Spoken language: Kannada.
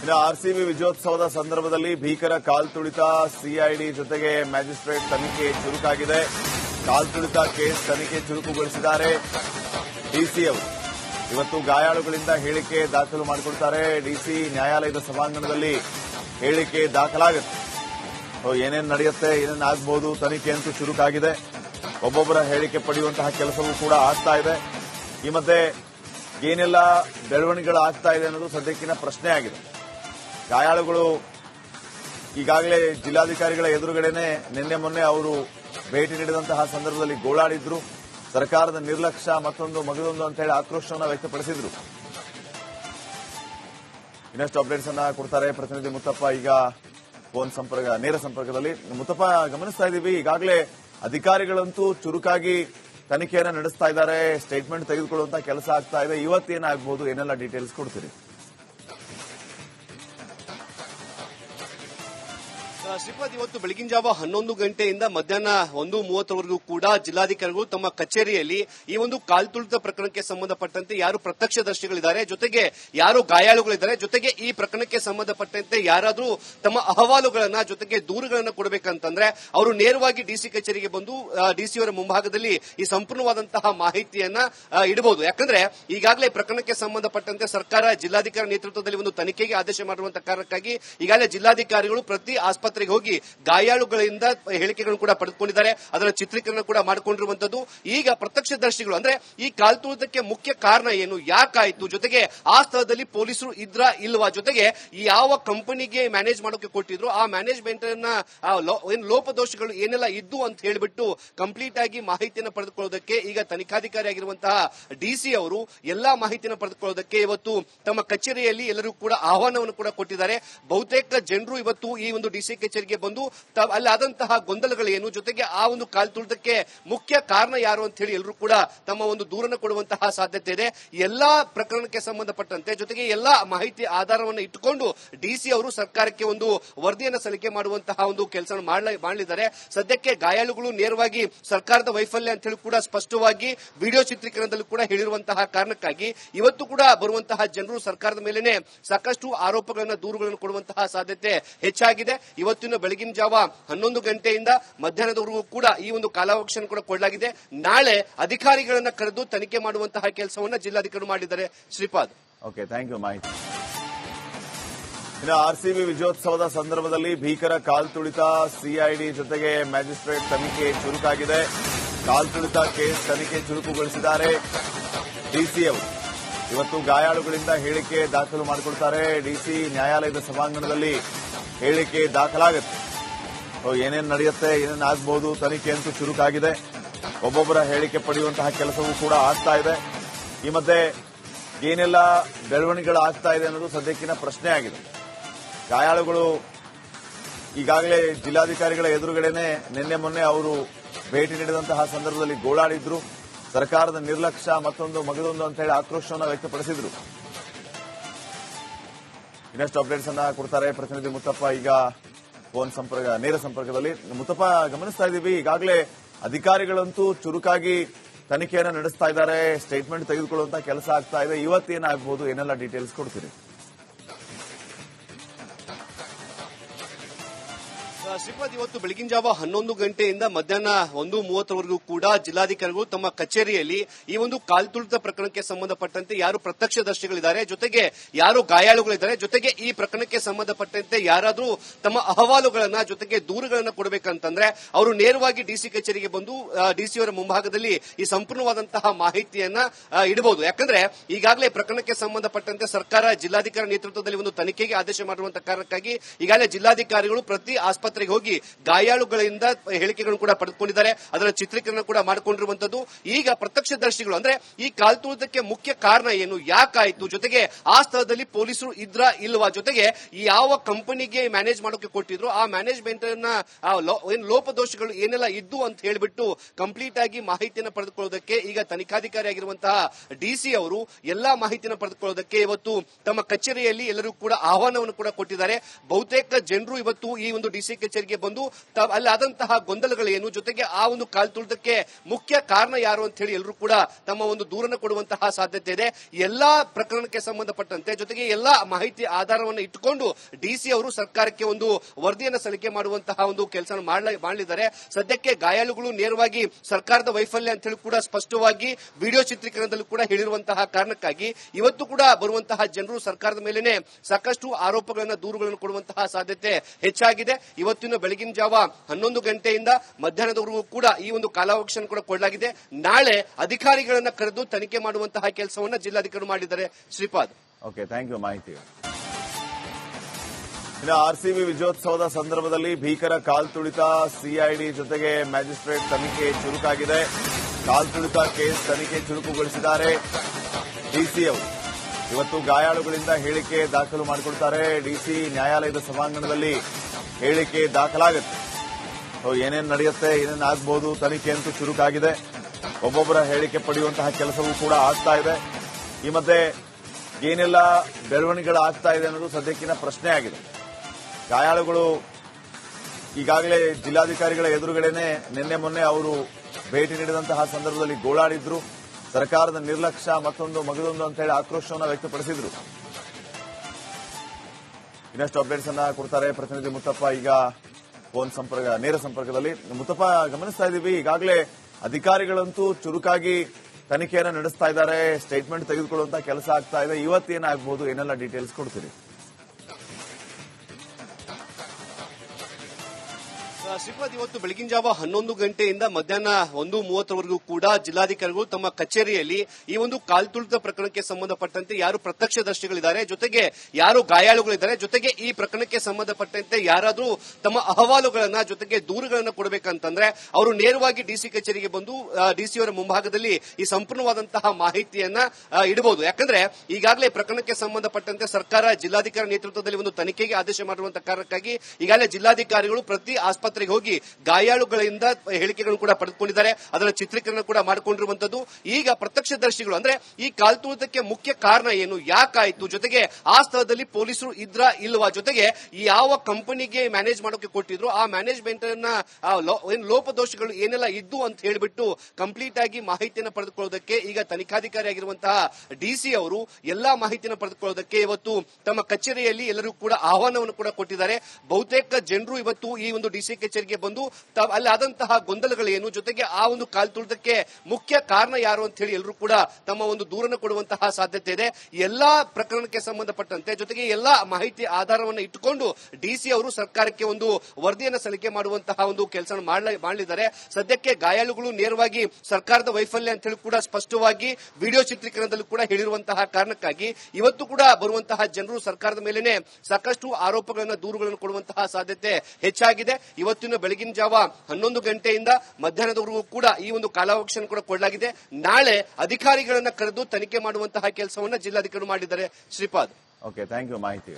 ಇನ್ನು ಆರ್ಸಿಬಿ ವಿಜಯೋತ್ಸವದ ಸಂದರ್ಭದಲ್ಲಿ ಭೀಕರ ಕಾಲ್ತುಳಿತ ಸಿಐಡಿ ಜೊತೆಗೆ ಮ್ಯಾಜಿಸ್ಟ್ರೇಟ್ ತನಿಖೆ ಚುರುಕಾಗಿದೆ. ಕಾಲ್ತುಳಿತ ಕೇಸ್ ತನಿಖೆ ಚುರುಕುಗೊಳಿಸಿದ್ದಾರೆ. ಡಿಸಿ ಅವರು ಇವತ್ತು ಗಾಯಾಳುಗಳಿಂದ ಹೇಳಿಕೆ ದಾಖಲು ಮಾಡಿಕೊಡ್ತಾರೆ. ಡಿಸಿ ನ್ಯಾಯಾಲಯದ ಸಭಾಂಗಣದಲ್ಲಿ ಹೇಳಿಕೆ ದಾಖಲಾಗುತ್ತೆ. ಏನೇನು ನಡೆಯುತ್ತೆ, ಏನೇನು ಆಗಬಹುದು ತನಿಖೆ ಅಂತೂ ಚುರುಕಾಗಿದೆ. ಒಬ್ಬೊಬ್ಬರ ಹೇಳಿಕೆ ಪಡೆಯುವಂತಹ ಕೆಲಸವೂ ಕೂಡ ಆಗ್ತಾ ಇದೆ. ಈ ಮಧ್ಯೆ ಏನೆಲ್ಲ ಬೆಳವಣಿಗೆಗಳು ಆಗ್ತಾ ಇದೆ ಅನ್ನೋದು ಸದ್ಯಕ್ಕಿನ ಪ್ರಶ್ನೆ ಆಗಿದೆ ಗಾಯಾಳುಗಳು ಈಗಾಗಲೇ ಜಿಲ್ಲಾಧಿಕಾರಿಗಳ ಎದುರುಗಡೆನೆ ನಿನ್ನೆ ಮೊನ್ನೆ ಅವರು ಭೇಟಿ ನೀಡಿದಂತಹ ಸಂದರ್ಭದಲ್ಲಿ ಗೋಳಾಡಿದ್ರು. ಸರ್ಕಾರದ ನಿರ್ಲಕ್ಷ್ಯ ಮತ್ತೊಂದು ಮಗದೊಂದು ಅಂತ ಹೇಳಿ ಆಕ್ರೋಶವನ್ನು ವ್ಯಕ್ತಪಡಿಸಿದ್ರು. ಇನ್ನಷ್ಟು ಅಪ್ಡೇಟ್ಸ್ ಅನ್ನ ಕೊಡ್ತಾರೆ ಪ್ರತಿನಿಧಿ ಮುತ್ತಪ್ಪ. ಈಗ ಫೋನ್ ಸಂಪರ್ಕ, ನೇರ ಸಂಪರ್ಕದಲ್ಲಿ. ಮುತ್ತಪ್ಪ, ಗಮನಿಸ್ತಾ ಇದ್ದೀವಿ. ಈಗಾಗಲೇ ಅಧಿಕಾರಿಗಳಂತೂ ಚುರುಕಾಗಿ ತನಿಖೆಯನ್ನು ನಡೆಸ್ತಾ ಇದ್ದಾರೆ. ಸ್ಟೇಟ್ಮೆಂಟ್ ತೆಗೆದುಕೊಳ್ಳುವಂತಹ ಕೆಲಸ ಆಗ್ತಾ ಇದೆ. ಇವತ್ತೇನಾಗಬಹುದು ಏನೆಲ್ಲ ಡೀಟೇಲ್ಸ್ ಕೊಡ್ತೀರಿ? ಶ್ರೀಪಾದ್, ಇವತ್ತು ಬೆಳಗಿನ ಜಾವ ಹನ್ನೊಂದು ಗಂಟೆಯಿಂದ ಮಧ್ಯಾಹ್ನ ಒಂದು ಮೂವತ್ತರವರೆಗೂ ಕೂಡ ಜಿಲ್ಲಾಧಿಕಾರಿಗಳು ತಮ್ಮ ಕಚೇರಿಯಲ್ಲಿ ಈ ಒಂದು ಕಾಲ್ತುಳಿತ ಪ್ರಕರಣಕ್ಕೆ ಸಂಬಂಧಪಟ್ಟಂತೆ ಯಾರು ಪ್ರತ್ಯಕ್ಷದರ್ಶಿಗಳಿದ್ದಾರೆ, ಜೊತೆಗೆ ಯಾರು ಗಾಯಾಳುಗಳಿದ್ದಾರೆ, ಜೊತೆಗೆ ಈ ಪ್ರಕರಣಕ್ಕೆ ಸಂಬಂಧಪಟ್ಟಂತೆ ಯಾರಾದರೂ ತಮ್ಮ ಅಹವಾಲುಗಳನ್ನ, ಜೊತೆಗೆ ದೂರುಗಳನ್ನು ಕೊಡಬೇಕಂತಂದ್ರೆ ಅವರು ನೇರವಾಗಿ ಡಿಸಿ ಕಚೇರಿಗೆ ಬಂದು ಡಿಸಿಯವರ ಮುಂಭಾಗದಲ್ಲಿ ಈ ಸಂಪೂರ್ಣವಾದಂತಹ ಮಾಹಿತಿಯನ್ನ ಇಡಬಹುದು. ಯಾಕಂದ್ರೆ ಈಗಾಗಲೇ ಪ್ರಕರಣಕ್ಕೆ ಸಂಬಂಧಪಟ್ಟಂತೆ ಸರ್ಕಾರ ಜಿಲ್ಲಾಧಿಕಾರಿ ನೇತೃತ್ವದಲ್ಲಿ ಒಂದು ತನಿಖೆಗೆ ಆದೇಶ ಮಾಡಿರುವಂತಹ ಕಾರಣಕ್ಕಾಗಿ ಈಗಾಗಲೇ ಜಿಲ್ಲಾಧಿಕಾರಿಗಳು ಪ್ರತಿ ಆಸ್ಪತ್ರೆಗೆ ಹೋಗಿ ಗಾಯಾಳುಗಳಿಂದ ಹೇಳಿಕೆಗಳನ್ನು ಕೂಡ ಪಡೆದುಕೊಂಡಿದ್ದಾರೆ. ಅದರ ಚಿತ್ರೀಕರಣ ಕೂಡ ಮಾಡಿಕೊಂಡಿರುವಂತದ್ದು. ಈಗ ಪ್ರತ್ಯಕ್ಷದರ್ಶಿಗಳು ಅಂದ್ರೆ ಈ ಕಾಲ್ತುಳಿತಕ್ಕೆ ಮುಖ್ಯ ಕಾರಣ ಏನು, ಯಾಕಾಯಿತು? ಜೊತೆಗೆ ಆ ಸ್ಥಳದಲ್ಲಿ ಪೊಲೀಸರು ಇದ್ರ ಇಲ್ವಾ? ಜೊತೆಗೆ ಯಾವ ಕಂಪನಿಗೆ ಮ್ಯಾನೇಜ್ ಮಾಡೋಕೆ ಕೊಟ್ಟಿದ್ರು? ಆ ಮ್ಯಾನೇಜ್ಮೆಂಟ್ ಏನ್ ಲೋಪದೋಷಗಳು ಏನೆಲ್ಲ ಇದ್ದು ಅಂತ ಹೇಳಿಬಿಟ್ಟು ಕಂಪ್ಲೀಟ್ ಆಗಿ ಮಾಹಿತಿಯನ್ನು ಪಡೆದುಕೊಳ್ಳೋದಕ್ಕೆ ಈಗ ತನಿಖಾಧಿಕಾರಿ ಆಗಿರುವಂತಹ ಡಿಸಿ ಅವರು ಎಲ್ಲಾ ಮಾಹಿತಿಯನ್ನು ಪಡೆದುಕೊಳ್ಳೋದಕ್ಕೆ ಇವತ್ತು ತಮ್ಮ ಕಚೇರಿಯಲ್ಲಿ ಎಲ್ಲರೂ ಕೂಡ ಆಹ್ವಾನವನ್ನು ಕೂಡ ಕೊಟ್ಟಿದ್ದಾರೆ. ಬಹುತೇಕ ಜನರು ಇವತ್ತು ಈ ಒಂದು ಡಿಸಿ ಕಚೇರಿಗೆ ಬಂದು ತಾವ್- ಅಲ್ಲಿ ಆದಂತಹ ಗೊಂದಲಗಳೇನು, ಜೊತೆಗೆ ಆ ಒಂದು ಕಾಲ್ತುಳಿತಕ್ಕೆ ಮುಖ್ಯ ಕಾರಣ ಯಾರು ಅಂತ ಹೇಳಿ ಎಲ್ಲರೂ ಕೂಡ ತಮ್ಮ ಒಂದು ದೂರನ್ನು ಕೊಡುವಂತಹ ಸಾಧ್ಯತೆ ಇದೆ. ಎಲ್ಲಾ ಪ್ರಕರಣಕ್ಕೆ ಸಂಬಂಧಪಟ್ಟಂತೆ, ಜೊತೆಗೆ ಎಲ್ಲಾ ಮಾಹಿತಿ ಆಧಾರವನ್ನು ಇಟ್ಟುಕೊಂಡು ಡಿಸಿ ಅವರು ಸರ್ಕಾರಕ್ಕೆ ಒಂದು ವರದಿಯನ್ನು ಸಲ್ಲಿಕೆ ಮಾಡುವಂತಹ ಒಂದು ಕೆಲಸ ಮಾಡಲಿದ್ದಾರೆ. ಸದ್ಯಕ್ಕೆ ಗಾಯಾಳುಗಳು ನೇರವಾಗಿ ಸರ್ಕಾರದ ವೈಫಲ್ಯ ಅಂತ ಹೇಳಿ ಕೂಡ ಸ್ಪಷ್ಟವಾಗಿ ವಿಡಿಯೋ ಚಿತ್ರೀಕರಣದಲ್ಲಿ ಕೂಡ ಹೇಳಿರುವಂತಹ ಕಾರಣಕ್ಕಾಗಿ ಇವತ್ತು ಕೂಡ ಬರುವಂತಹ ಜನರು ಸರ್ಕಾರದ ಮೇಲೆನೆ ಸಾಕಷ್ಟು ಆರೋಪಗಳನ್ನು, ದೂರುಗಳನ್ನು ಕೊಡುವಂತಹ ಸಾಧ್ಯತೆ ಹೆಚ್ಚಾಗಿದೆ. ಇವತ್ತಿನ ಬೆಳಗಿನ ಜಾವ ಹನ್ನೊಂದು ಗಂಟೆಯಿಂದ ಮಧ್ಯಾಹ್ನದವರೆಗೂ ಕೂಡ ಈ ಒಂದು ಕಾಲಾವಕಾಶ ಕೂಡ ಕೊಡಲಾಗಿದೆ. ನಾಳೆ ಅಧಿಕಾರಿಗಳನ್ನ ಕರೆದು ತನಿಖೆ ಮಾಡುವಂತಹ ಕೆಲಸವನ್ನ ಜಿಲ್ಲಾಧಿಕಾರಿ ಮಾಡಿದ್ದಾರೆ. ಶ್ರೀಪಾದ್. ಓಕೆ ಥ್ಯಾಂಕ್ ಯು ಮಾಹಿತಿ ಇನ್ನು ಆರ್ಸಿಬಿ ವಿಜಯೋತ್ಸವದ ಸಂದರ್ಭದಲ್ಲಿ ಭೀಕರ ಕಾಲ್ತುಳಿತ ಸಿಐಡಿ ಜೊತೆಗೆ ಮ್ಯಾಜಿಸ್ಟ್ರೇಟ್ ತನಿಖೆ ಚುರುಕಾಗಿದೆ. ಕಾಲ್ತುಳಿತ ಕೇಸ್ ತನಿಖೆ ಚುರುಕುಗೊಳಿಸಿದ್ದಾರೆ ಡಿಸಿ ಇವತ್ತು ಗಾಯಾಳುಗಳಿಂದ ಹೇಳಿಕೆ ದಾಖಲು ಮಾಡಿಕೊಳ್ತಾರೆ ಡಿಸಿ ನ್ಯಾಯಾಲಯದ ಸಭಾಂಗಣದಲ್ಲಿ. ಹೇಳಿಕೆ ದಾಖಲಾಗುತ್ತೆ. ಏನೇನು ನಡೆಯುತ್ತೆ, ಏನೇನು ಆಗ್ಬಹುದು ತನಿಖೆ ಅಂತೂ ಚುರುಕಾಗಿದೆ. ಒಬ್ಬೊಬ್ಬರ ಹೇಳಿಕೆ ಪಡೆಯುವಂತಹ ಕೆಲಸವೂ ಕೂಡ ಆಗ್ತಾ ಇದೆ. ಈ ಮಧ್ಯೆ ಏನೆಲ್ಲ ಬೆಳವಣಿಗೆಗಳು ಆಗ್ತಾ ಇದೆ ಅನ್ನೋದು ಸದ್ಯಕ್ಕಿನ ಪ್ರಶ್ನೆ ಆಗಿದೆ. ಗಾಯಾಳುಗಳು ಈಗಾಗಲೇ ಜಿಲ್ಲಾಧಿಕಾರಿಗಳ ಎದುರುಗಡೆನೆ ನಿನ್ನೆ ಮೊನ್ನೆ ಅವರು ಭೇಟಿ ನೀಡಿದಂತಹ ಸಂದರ್ಭದಲ್ಲಿ ಗೋಳಾಡಿದ್ರು. ಸರ್ಕಾರದ ನಿರ್ಲಕ್ಷ್ಯ ಮತ್ತೊಂದು ಮಗದೊಂದು ಅಂತ ಹೇಳಿ ಆಕ್ರೋಶವನ್ನು ವ್ಯಕ್ತಪಡಿಸಿದ್ರು. ಇನ್ನಷ್ಟು ಅಪ್ಡೇಟ್ಸ್ ಅನ್ನ ಕೊಡ್ತಾರೆ. ಪ್ರತಿನಿಧಿ ಮುತ್ತಪ್ಪ ಈಗ ಫೋನ್ ಸಂಪರ್ಕ, ನೇರ ಸಂಪರ್ಕದಲ್ಲಿ. ಮುತ್ತಪ್ಪ, ಗಮನಿಸ್ತಾ ಇದ್ದೀವಿ. ಈಗಾಗಲೇ ಅಧಿಕಾರಿಗಳಂತೂ ಚುರುಕಾಗಿ ತನಿಖೆಯನ್ನ ನಡೆಸ್ತಾ ಇದ್ದಾರೆ. ಸ್ಟೇಟ್ಮೆಂಟ್ ತೆಗೆದುಕೊಳ್ಳುವಂತ ಕೆಲಸ ಆಗ್ತಾ ಇದೆ. ಇವತ್ತೇನಾಗಬಹುದು ಏನೆಲ್ಲ ಡೀಟೇಲ್ಸ್ ಕೊಡ್ತೀರಿ? ಶ್ರೀಪಾದ್ ಇವತ್ತು ಬೆಳಗಿನ ಜಾವ ಹನ್ನೊಂದು ಗಂಟೆಯಿಂದ ಮಧ್ಯಾಹ್ನ ಒಂದು ಮೂವತ್ತರವರೆಗೂ ಕೂಡ ಜಿಲ್ಲಾಧಿಕಾರಿಗಳು ತಮ್ಮ ಕಚೇರಿಯಲ್ಲಿ ಈ ಒಂದು ಕಾಲ್ತುಳಿತ ಪ್ರಕರಣಕ್ಕೆ ಸಂಬಂಧಪಟ್ಟಂತೆ ಯಾರು ಪ್ರತ್ಯಕ್ಷದರ್ಶಿಗಳಿದ್ದಾರೆ ಜೊತೆಗೆ ಯಾರು ಗಾಯಾಳುಗಳಿದ್ದಾರೆ, ಜೊತೆಗೆ ಈ ಪ್ರಕರಣಕ್ಕೆ ಸಂಬಂಧಪಟ್ಟಂತೆ ಯಾರಾದರೂ ತಮ್ಮ ಅಹವಾಲುಗಳನ್ನ, ಜೊತೆಗೆ ದೂರುಗಳನ್ನ ಕೊಡಬೇಕಂತಂದ್ರೆ ಅವರು ನೇರವಾಗಿ ಡಿಸಿ ಕಚೇರಿಗೆ ಬಂದು ಡಿಸಿ ಅವರ ಮುಂಭಾಗದಲ್ಲಿ ಈ ಸಂಪೂರ್ಣವಾದಂತಹ ಮಾಹಿತಿಯನ್ನ ಇಡಬಹುದು. ಯಾಕಂದ್ರೆ ಈಗಾಗಲೇ ಪ್ರಕರಣಕ್ಕೆ ಸಂಬಂಧಪಟ್ಟಂತೆ ಸರ್ಕಾರ ಜಿಲ್ಲಾಧಿಕಾರಿ ನೇತೃತ್ವದಲ್ಲಿ ಒಂದು ತನಿಖೆಗೆ ಆದೇಶ ಮಾಡಿರುವಂತಹ ಕಾರಣಕ್ಕಾಗಿ ಈಗಾಗಲೇ ಜಿಲ್ಲಾಧಿಕಾರಿಗಳು ಪ್ರತಿ ಆಸ್ಪತ್ರೆಗೆ ಹೋಗಿ ಗಾಯಾಳುಗಳಿಂದ ಹೇಳಿಕೆಗಳನ್ನು ಕೂಡ ಪಡೆದುಕೊಂಡಿದ್ದಾರೆ. ಅದರ ಚಿತ್ರೀಕರಣ ಕೂಡ ಮಾಡಿಕೊಂಡಿರುವಂತದ್ದು. ಈಗ ಪ್ರತ್ಯಕ್ಷದರ್ಶಿಗಳು ಅಂದ್ರೆ ಈ ಕಾಲ್ತುಳಿತಕ್ಕೆ ಮುಖ್ಯ ಕಾರಣ ಏನು, ಯಾಕಾಯಿತು? ಜೊತೆಗೆ ಆ ಸ್ಥಳದಲ್ಲಿ ಪೊಲೀಸರು ಇದ್ರ ಇಲ್ವಾ? ಜೊತೆಗೆ ಯಾವ ಕಂಪನಿಗೆ ಮ್ಯಾನೇಜ್ ಮಾಡೋಕೆ ಕೊಟ್ಟಿದ್ರು? ಆ ಮ್ಯಾನೇಜ್ಮೆಂಟ್ ಏನ್ ಲೋಪದೋಷಗಳು ಏನೆಲ್ಲ ಇದ್ದು ಅಂತ ಹೇಳಿಬಿಟ್ಟು ಕಂಪ್ಲೀಟ್ ಆಗಿ ಮಾಹಿತಿಯನ್ನು ಪಡೆದುಕೊಳ್ಳೋದಕ್ಕೆ ಈಗ ತನಿಖಾಧಿಕಾರಿ ಆಗಿರುವಂತಹ ಡಿಸಿ ಅವರು ಎಲ್ಲಾ ಮಾಹಿತಿಯನ್ನು ಪಡೆದುಕೊಳ್ಳೋದಕ್ಕೆ ಇವತ್ತು ತಮ್ಮ ಕಚೇರಿಯಲ್ಲಿ ಎಲ್ಲರೂ ಕೂಡ ಆಹ್ವಾನವನ್ನು ಕೂಡ ಕೊಟ್ಟಿದ್ದಾರೆ. ಬಹುತೇಕ ಜನರು ಇವತ್ತು ಈ ಒಂದು ಡಿಸಿ ಕಚೇರಿಗೆ ಬಂದು ಅಲ್ಲಿ ಆದಂತಹ ಗೊಂದಲಗಳೇನು ಜೊತೆಗೆ ಆ ಒಂದು ಕಾಲ್ ತುಳಿದಕ್ಕೆ ಮುಖ್ಯ ಕಾರಣ ಯಾರು ಅಂತ ಹೇಳಿ ಎಲ್ಲರೂ ಕೂಡ ತಮ್ಮ ಒಂದು ದೂರನ್ನು ಕೊಡುವಂತಹ ಸಾಧ್ಯತೆ ಇದೆ. ಎಲ್ಲಾ ಪ್ರಕರಣಕ್ಕೆ ಸಂಬಂಧಪಟ್ಟಂತೆ ಜೊತೆಗೆ ಎಲ್ಲಾ ಮಾಹಿತಿ ಆಧಾರವನ್ನು ಇಟ್ಟುಕೊಂಡು ಡಿಸಿ ಅವರು ಸರ್ಕಾರಕ್ಕೆ ಒಂದು ವರದಿಯನ್ನು ಸಲ್ಲಿಕೆ ಮಾಡುವಂತಹ ಒಂದು ಕೆಲಸ ಮಾಡಲಿದ್ದಾರೆ. ಸದ್ಯಕ್ಕೆ ಗಾಯಾಳುಗಳು ನೇರವಾಗಿ ಸರ್ಕಾರದ ವೈಫಲ್ಯ ಅಂತ ಹೇಳಿ ಕೂಡ ಸ್ಪಷ್ಟವಾಗಿ ವಿಡಿಯೋ ಚಿತ್ರೀಕರಣದಲ್ಲೂ ಕೂಡ ಹೇಳಿರುವಂತಹ ಕಾರಣಕ್ಕಾಗಿ ಇವತ್ತು ಕೂಡ ಬರುವಂತಹ ಜನರು ಸರ್ಕಾರದ ಮೇಲೆನೆ ಸಾಕಷ್ಟು ಆರೋಪಗಳನ್ನು ದೂರುಗಳನ್ನು ಕೊಡುವಂತಹ ಸಾಧ್ಯತೆ ಹೆಚ್ಚಾಗಿದೆ. ಇವತ್ತಿನ ಬೆಳಗಿನ ಜಾವ ಹನ್ನೊಂದು ಗಂಟೆಯಿಂದ ಮಧ್ಯಾಹ್ನದವರೆಗೂ ಕೂಡ ಈ ಒಂದು ಕಾಲಾವಕಾಶ ಕೂಡ ಕೊಡಲಾಗಿದೆ. ನಾಳೆ ಅಧಿಕಾರಿಗಳನ್ನ ಕರೆದು ತನಿಖೆ ಮಾಡುವಂತಹ ಕೆಲಸವನ್ನ ಜಿಲ್ಲಾಧಿಕಾರಿ ಮಾಡಿದ್ದಾರೆ. ಶ್ರೀಪಾದ್. ಓಕೆ ಥ್ಯಾಂಕ್ ಯು ಮಾಹಿತಿ. ಇನ್ನು ಆರ್ಸಿಬಿ ವಿಜಯೋತ್ಸವದ ಸಂದರ್ಭದಲ್ಲಿ ಭೀಕರ ಕಾಲ್ತುಳಿತ ಸಿಐಡಿ ಜೊತೆಗೆ ಮ್ಯಾಜಿಸ್ಟ್ರೇಟ್ ತನಿಖೆ ಚುರುಕಾಗಿದೆ. ಕಾಲ್ತುಳಿತ ಕೇಸ್ ತನಿಖೆ ಚುರುಕುಗೊಳಿಸಿದ್ದಾರೆ. ಡಿಸಿ ಅವರು ಇವತ್ತು ಗಾಯಾಳುಗಳಿಂದ ಹೇಳಿಕೆ ದಾಖಲು ಮಾಡಿಕೊಳ್ತಾರೆ ಡಿಸಿ ನ್ಯಾಯಾಲಯದ ಸಭಾಂಗಣದಲ್ಲಿ ಹೇಳಿಕೆ ದಾಖಲಾಗುತ್ತೆ. ಏನೇನು ನಡೆಯುತ್ತೆ, ಏನೇನು ಆಗ್ಬಹುದು ತನಿಖೆ ಅಂತೂ ಚುರುಕಾಗಿದೆ. ಒಬ್ಬೊಬ್ಬರ ಹೇಳಿಕೆ ಪಡೆಯುವಂತಹ ಕೆಲಸವೂ ಕೂಡ ಆಗ್ತಾ ಇದೆ. ಈ ಮಧ್ಯೆ ಏನೆಲ್ಲ ಬೆಳವಣಿಗೆಗಳು ಆಗ್ತಾ ಇದೆ ಅನ್ನೋದು ಸದ್ಯಕ್ಕಿನ ಪ್ರಶ್ನೆ ಆಗಿದೆ. ಗಾಯಾಳುಗಳು ಈಗಾಗಲೇ ಜಿಲ್ಲಾಧಿಕಾರಿಗಳ ಎದುರುಗಡೆನೆ ನಿನ್ನೆ ಮೊನ್ನೆ ಅವರು ಭೇಟಿ ನೀಡಿದಂತಹ ಸಂದರ್ಭದಲ್ಲಿ ಗೋಳಾಡಿದ್ರು. ಸರ್ಕಾರದ ನಿರ್ಲಕ್ಷ್ಯ ಮತ್ತೊಂದು ಮಗದೊಂದು ಅಂತ ಹೇಳಿ ಆಕ್ರೋಶವನ್ನು ವ್ಯಕ್ತಪಡಿಸಿದ್ರು. ಇನ್ನಷ್ಟು ಅಪ್ಡೇಟ್ಸ್ ಅನ್ನ ಕೊಡ್ತಾರೆ ಪ್ರತಿನಿಧಿ ಮುತ್ತಪ್ಪ. ಈಗ ಫೋನ್ ಸಂಪರ್ಕ, ನೇರ ಸಂಪರ್ಕದಲ್ಲಿ. ಮುತ್ತಪ್ಪ, ಗಮನಿಸ್ತಾ ಇದ್ದೀವಿ. ಈಗಾಗಲೇ ಅಧಿಕಾರಿಗಳಂತೂ ಚುರುಕಾಗಿ ತನಿಖೆಯನ್ನು ನಡೆಸ್ತಾ ಇದ್ದಾರೆ. ಸ್ಟೇಟ್ಮೆಂಟ್ ತೆಗೆದುಕೊಳ್ಳುವಂತ ಕೆಲಸ ಆಗ್ತಾ ಇದೆ. ಇವತ್ತೇನಾಗಬಹುದು ಏನೆಲ್ಲ ಡೀಟೇಲ್ಸ್ ಕೊಡ್ತೀರಿ? ಶ್ರೀಪಾದ್, ಇವತ್ತು ಬೆಳಗಿನ ಜಾವ ಹನ್ನೊಂದು ಗಂಟೆಯಿಂದ ಮಧ್ಯಾಹ್ನ ಒಂದು ಮೂವತ್ತರವರೆಗೂ ಕೂಡ ಜಿಲ್ಲಾಧಿಕಾರಿಗಳು ತಮ್ಮ ಕಚೇರಿಯಲ್ಲಿ ಈ ಒಂದು ಕಾಲ್ತುಳಿತ ಪ್ರಕರಣಕ್ಕೆ ಸಂಬಂಧಪಟ್ಟಂತೆ ಯಾರು ಪ್ರತ್ಯಕ್ಷದರ್ಶಿಗಳಿದ್ದಾರೆ ಜೊತೆಗೆ ಯಾರು ಗಾಯಾಳುಗಳಿದ್ದಾರೆ, ಜೊತೆಗೆ ಈ ಪ್ರಕರಣಕ್ಕೆ ಸಂಬಂಧಪಟ್ಟಂತೆ ಯಾರಾದರೂ ತಮ್ಮ ಅಹವಾಲುಗಳನ್ನ, ಜೊತೆಗೆ ದೂರುಗಳನ್ನು ಕೊಡಬೇಕಂತಂದ್ರೆ ಅವರು ನೇರವಾಗಿ ಡಿಸಿ ಕಚೇರಿಗೆ ಬಂದು ಡಿಸಿ ಅವರ ಮುಂಭಾಗದಲ್ಲಿ ಈ ಸಂಪೂರ್ಣವಾದಂತಹ ಮಾಹಿತಿಯನ್ನ ಇಡಬಹುದು. ಯಾಕಂದ್ರೆ ಈಗಾಗಲೇ ಪ್ರಕರಣಕ್ಕೆ ಸಂಬಂಧಪಟ್ಟಂತೆ ಸರ್ಕಾರ ಜಿಲ್ಲಾಧಿಕಾರಿ ನೇತೃತ್ವದಲ್ಲಿ ಒಂದು ತನಿಖೆಗೆ ಆದೇಶ ಮಾಡಿರುವಂತಹ ಕಾರಣಕ್ಕಾಗಿ ಈಗಾಗಲೇ ಜಿಲ್ಲಾಧಿಕಾರಿಗಳು ಪ್ರತಿ ಆಸ್ಪತ್ರೆಗೆ ಹೋಗಿ ಗಾಯಾಳುಗಳಿಂದ ಹೇಳಿಕೆಗಳನ್ನು ಕೂಡ ಪಡೆದುಕೊಂಡಿದ್ದಾರೆ. ಅದರ ಚಿತ್ರೀಕರಣ ಕೂಡ ಮಾಡಿಕೊಂಡಿರುವಂತದ್ದು ಈಗ ಪ್ರತ್ಯಕ್ಷದರ್ಶಿಗಳು ಅಂದ್ರೆ ಈ ಕಾಲ್ತುಳಿತಕ್ಕೆ ಮುಖ್ಯ ಕಾರಣ ಏನು? ಯಾಕಾಯ್ತು? ಜೊತೆಗೆ ಆ ಸ್ಥಳದಲ್ಲಿ ಪೊಲೀಸರು ಇದ್ರ ಇಲ್ವಾ? ಜೊತೆಗೆ ಯಾವ ಕಂಪನಿಗೆ ಮ್ಯಾನೇಜ್ ಮಾಡೋಕೆ ಕೊಟ್ಟಿದ್ರು? ಆ ಮ್ಯಾನೇಜ್ಮೆಂಟ್ ಲೋಪದೋಷಗಳು ಏನೆಲ್ಲ ಇದ್ದು ಅಂತ ಹೇಳಿಬಿಟ್ಟು ಕಂಪ್ಲೀಟ್ ಆಗಿ ಮಾಹಿತಿಯನ್ನು ಪಡೆದುಕೊಳ್ಳೋದಕ್ಕೆ ಈಗ ತನಿಖಾಧಿಕಾರಿ ಆಗಿರುವಂತಹ ಡಿಸಿ ಅವರು ಎಲ್ಲಾ ಮಾಹಿತಿಯನ್ನು ಪಡೆದುಕೊಳ್ಳೋದಕ್ಕೆ ಇವತ್ತು ತಮ್ಮ ಕಚೇರಿಯಲ್ಲಿ ಎಲ್ಲರೂ ಕೂಡ ಆಹ್ವಾನವನ್ನು ಕೂಡ ಕೊಟ್ಟಿದ್ದಾರೆ. ಬಹುತೇಕ ಜನರು ಇವತ್ತು ಈ ಒಂದು ಡಿಸಿ ಕಚೇರಿಗೆ ಬಂದು ಅಲ್ಲಿ ಆದಂತಹ ಗೊಂದಲಗಳೇನು? ಜೊತೆಗೆ ಆ ಒಂದು ಕಾಲ್ತುಳಿತಕ್ಕೆ ಮುಖ್ಯ ಕಾರಣ ಯಾರು ಅಂತ ಹೇಳಿ ಎಲ್ಲರೂ ಕೂಡ ತಮ್ಮ ಒಂದು ದೂರನ್ನು ಕೊಡುವಂತಹ ಸಾಧ್ಯತೆ ಇದೆ. ಎಲ್ಲಾ ಪ್ರಕರಣಕ್ಕೆ ಸಂಬಂಧಪಟ್ಟಂತೆ ಜೊತೆಗೆ ಎಲ್ಲಾ ಮಾಹಿತಿ ಆಧಾರವನ್ನು ಇಟ್ಟುಕೊಂಡು ಡಿಸಿ ಅವರು ಸರ್ಕಾರಕ್ಕೆ ಒಂದು ವರದಿಯನ್ನು ಸಲ್ಲಿಕೆ ಮಾಡುವಂತಹ ಒಂದು ಕೆಲಸ ಮಾಡಲಿದ್ದಾರೆ. ಸದ್ಯಕ್ಕೆ ಗಾಯಾಳುಗಳು ನೇರವಾಗಿ ಸರ್ಕಾರದ ವೈಫಲ್ಯ ಅಂತ ಹೇಳಿ ಕೂಡ ಸ್ಪಷ್ಟವಾಗಿ ವಿಡಿಯೋ ಚಿತ್ರೀಕರಣದಲ್ಲೂ ಕೂಡ ಹೇಳಿರುವಂತಹ ಕಾರಣಕ್ಕಾಗಿ ಇವತ್ತು ಕೂಡ ಬರುವಂತಹ ಜನರು ಸರ್ಕಾರದ ಮೇಲೆನೆ ಸಾಕಷ್ಟು ಆರೋಪಗಳನ್ನು ದೂರುಗಳನ್ನು ಕೊಡುವಂತಹ ಸಾಧ್ಯತೆ ಹೆಚ್ಚಾಗಿದೆ. ಇವತ್ತಿನ ಬೆಳಗಿನ ಜಾವ ಹನ್ನೊಂದು ಗಂಟೆಯಿಂದ ಮಧ್ಯಾಹ್ನದವರೆಗೂ ಕೂಡ ಈ ಒಂದು ಕಾಲಾವಕಾಶ ಕೂಡ ಕೊಡಲಾಗಿದೆ. ನಾಳೆ ಅಧಿಕಾರಿಗಳನ್ನ ಕರೆದು ತನಿಖೆ ಮಾಡುವಂತಹ ಕೆಲಸವನ್ನ ಜಿಲ್ಲಾಧಿಕಾರಿ ಮಾಡಿದ್ದಾರೆ. ಶ್ರೀಪಾದ್. ಓಕೆ ಥ್ಯಾಂಕ್ ಯು ಮಾಹಿತಿ